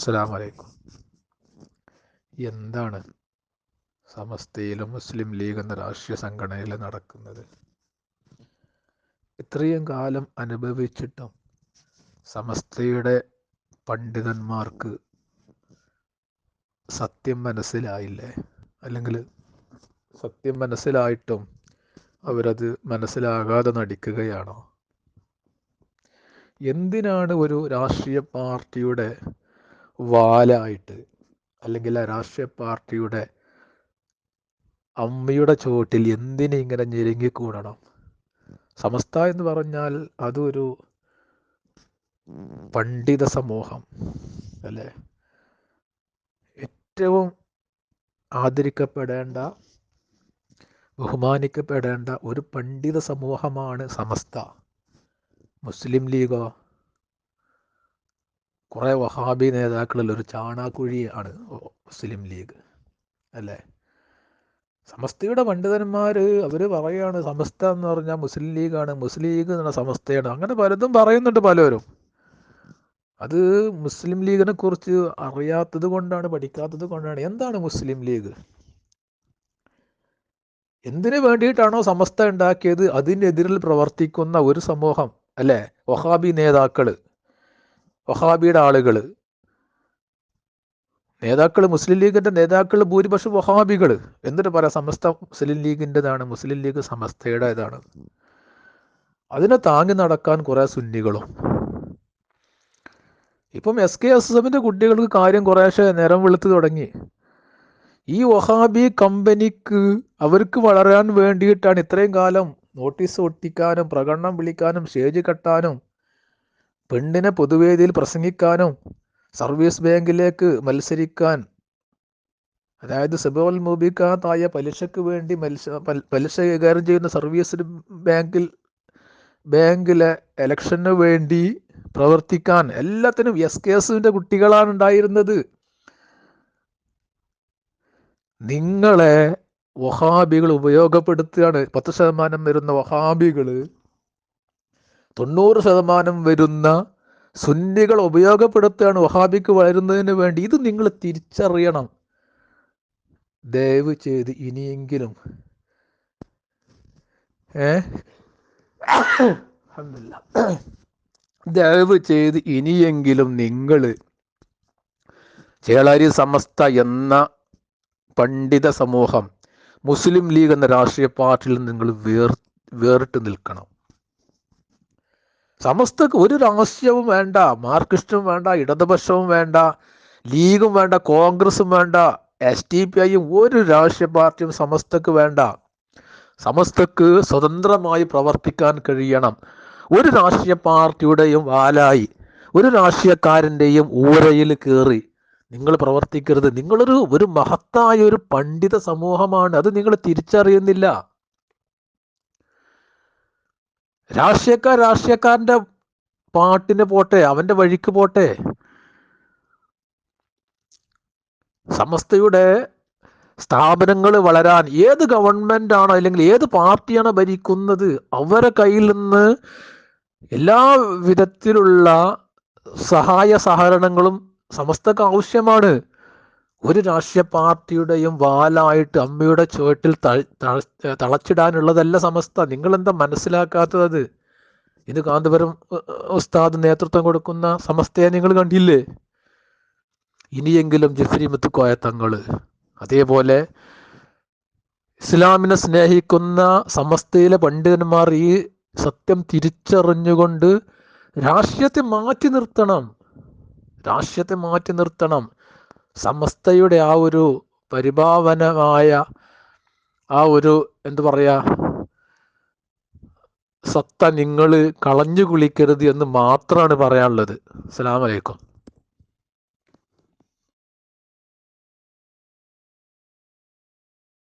അസ്സലാം വലൈക്കും എന്താണ് സമസ്തയിലെ മുസ്ലിം ലീഗ് എന്ന രാഷ്ട്രീയ സംഘടനയിൽ നടക്കുന്നത്? ഇത്രയും കാലം അനുഭവിച്ചിട്ടും സമസ്തയുടെ പണ്ഡിതന്മാർക്ക് സത്യം മനസ്സിലായില്ലേ? അല്ലെങ്കിൽ സത്യം മനസ്സിലായിട്ടും അവരത് മനസ്സിലാകാതെ നടിക്കുകയാണോ? എന്തിനാണ് ഒരു രാഷ്ട്രീയ പാർട്ടിയുടെ വാലായിട്ട് അല്ലെങ്കിൽ ആ രാഷ്ട്രീയ പാർട്ടിയുടെ അമ്മയുടെ ചുവട്ടിൽ എന്തിനെ ഇങ്ങനെ ഞെരുങ്ങിക്കൂടണം? സമസ്ത എന്ന് പറഞ്ഞാൽ അതൊരു പണ്ഡിത സമൂഹം അല്ലേ? ഏറ്റവും ആദരിക്കപ്പെടേണ്ട ബഹുമാനിക്കപ്പെടേണ്ട ഒരു പണ്ഡിത സമൂഹമാണ് സമസ്ത. മുസ്ലിം ലീഗോ കുറേ വഹാബി നേതാക്കളിൽ ഒരു ചാണാക്കുഴിയാണ് മുസ്ലിം ലീഗ് അല്ലേ? സമസ്തയുടെ പണ്ഡിതന്മാർ അവർ പറയുകയാണ് സമസ്ത എന്ന് പറഞ്ഞാൽ മുസ്ലിം ലീഗാണ് മുസ്ലിം ലീഗ് എന്ന സമസ്തയാണ്. അങ്ങനെ പലതും പറയുന്നുണ്ട് പലരും. അത് മുസ്ലിം ലീഗിനെ കുറിച്ച് അറിയാത്തത് കൊണ്ടാണ് പഠിക്കാത്തത് കൊണ്ടാണ്. എന്താണ് മുസ്ലിം ലീഗ്? എന്തിനു വേണ്ടിയിട്ടാണോ സമസ്ത ഉണ്ടാക്കിയത്? അതിനെതിരിൽ പ്രവർത്തിക്കുന്ന ഒരു സമൂഹം അല്ലേ? വഹാബി നേതാക്കൾ. വഹാബിയുടെ ആളുകൾ നേതാക്കൾ മുസ്ലിം ലീഗിന്റെ നേതാക്കൾ ഭൂരിപക്ഷം വഹാബികൾ. എന്നിട്ട് പറയാം സമസ്ത മുസ്ലിം ലീഗിന്റെതാണ് മുസ്ലിം ലീഗ് സമസ്തയുടേതാണ്. അതിനെ താങ്ങി നടക്കാൻ കുറേ സുന്നികളും. ഇപ്പം എസ് കെ എസ് എഫിന്റെ കുട്ടികൾക്ക് കാര്യം കുറേശ്ശെ നേരം വെളുത്ത് തുടങ്ങി. ഈ വഹാബി കമ്പനിക്ക് അവർക്ക് വളരാൻ വേണ്ടിയിട്ടാണ് ഇത്രയും കാലം നോട്ടീസ് ഒട്ടിക്കാനും പ്രകടനം വിളിക്കാനും സ്റ്റേജ് കെട്ടാനും പെണ്ണിനെ പൊതുവേദിയിൽ പ്രസംഗിക്കാനും സർവീസ് ബാങ്കിലേക്ക് മത്സരിക്കാൻ അതായത് സെബോൽ മൂബിക്കാത്തായ പലിശക്ക് വേണ്ടി മത്സ പലിശ കൈകാര്യം ചെയ്യുന്ന സർവീസ് ബാങ്കിൽ ബാങ്കിലെ ഇലക്ഷന് വേണ്ടി പ്രവർത്തിക്കാൻ എല്ലാത്തിനും എസ് കെ എസിന്റെ കുട്ടികളാണ് ഉണ്ടായിരുന്നത്. നിങ്ങളെ വഹാബികൾ ഉപയോഗപ്പെടുത്തുകയാണ്. പത്ത് ശതമാനം വരുന്ന വഹാബികൾ തൊണ്ണൂറ് ശതമാനം വരുന്ന സുന്നികൾ ഉപയോഗപ്പെടുത്തുകയാണ് വഹാബിക്ക് വളരുന്നതിന് വേണ്ടി. ഇത് നിങ്ങൾ തിരിച്ചറിയണം. ദയവ് ചെയ്ത് ഇനിയെങ്കിലും. ഏ? ദയവ് ചെയ്ത് ഇനിയെങ്കിലും നിങ്ങൾ ചേളാരി സമസ്ത എന്ന പണ്ഡിത സമൂഹം മുസ്ലിം ലീഗ് എന്ന രാഷ്ട്രീയ പാർട്ടിയിൽ നിങ്ങൾ വേർ വേറിട്ട് നിൽക്കണം. സമസ്തക്ക് ഒരു രാഷ്ട്രീയവും വേണ്ട മാർക്സിസ്റ്റും വേണ്ട ഇടതുപക്ഷവും വേണ്ട ലീഗും വേണ്ട കോൺഗ്രസും വേണ്ട എസ് ടി പി ഐയും ഒരു രാഷ്ട്രീയ പാർട്ടിയും സമസ്തക്ക് വേണ്ട. സമസ്തക്ക് സ്വതന്ത്രമായി പ്രവർത്തിക്കാൻ കഴിയണം. ഒരു രാഷ്ട്രീയ പാർട്ടിയുടെയും വാലായി ഒരു രാഷ്ട്രീയക്കാരന്റെയും ഊരയിൽ കയറി നിങ്ങൾ പ്രവർത്തിക്കരുത്. നിങ്ങളൊരു ഒരു മഹത്തായ ഒരു പണ്ഡിത സമൂഹമാണ്. അത് നിങ്ങൾ തിരിച്ചറിയുന്നില്ല. രാഷ്ട്രീയക്കാർ രാഷ്ട്രീയക്കാരന്റെ പാട്ടിന് പോട്ടെ അവന്റെ വഴിക്ക് പോട്ടെ. സമസ്തയുടെ സ്ഥാപനങ്ങൾ വളരാൻ ഏത് ഗവൺമെന്റ് ആണോ അല്ലെങ്കിൽ ഏത് പാർട്ടിയാണോ ഭരിക്കുന്നത് അവരെ കയ്യിൽ നിന്ന് എല്ലാ വിധത്തിലുള്ള സഹായ സഹകരണങ്ങളും സമസ്തക്ക് ആവശ്യമാണ്. ഒരു രാഷ്ട്രീയ പാർട്ടിയുടെയും വാലായിട്ട് അമ്മയുടെ ചുവട്ടിൽ തളച്ചിടാനുള്ളതല്ല സമസ്ത. നിങ്ങൾ എന്താ മനസ്സിലാക്കാത്തത് ഇത് കാന്തപുരം ഉസ്താദ് നേതൃത്വം കൊടുക്കുന്ന സമസ്തയെ നിങ്ങൾ കണ്ടില്ലേ? ഇനിയെങ്കിലും ജഫ്രി മുത്തുക്കോയ തങ്ങൾ അതേപോലെ ഇസ്ലാമിനെ സ്നേഹിക്കുന്ന സമസ്തയിലെ പണ്ഡിതന്മാർ ഈ സത്യം തിരിച്ചറിഞ്ഞുകൊണ്ട് രാഷ്ട്രീയത്തെ മാറ്റി നിർത്തണം. രാഷ്ട്രീയത്തെ മാറ്റി നിർത്തണം. സമസ്തയുടെ ആ ഒരു പരിഭാവനമായ ആ ഒരു എന്തു പറയാ സത്ത നിങ്ങൾ കളഞ്ഞു കുളിക്കരുത് എന്ന് മാത്രമാണ് പറയാനുള്ളത്. അസ്സലാമലൈക്കും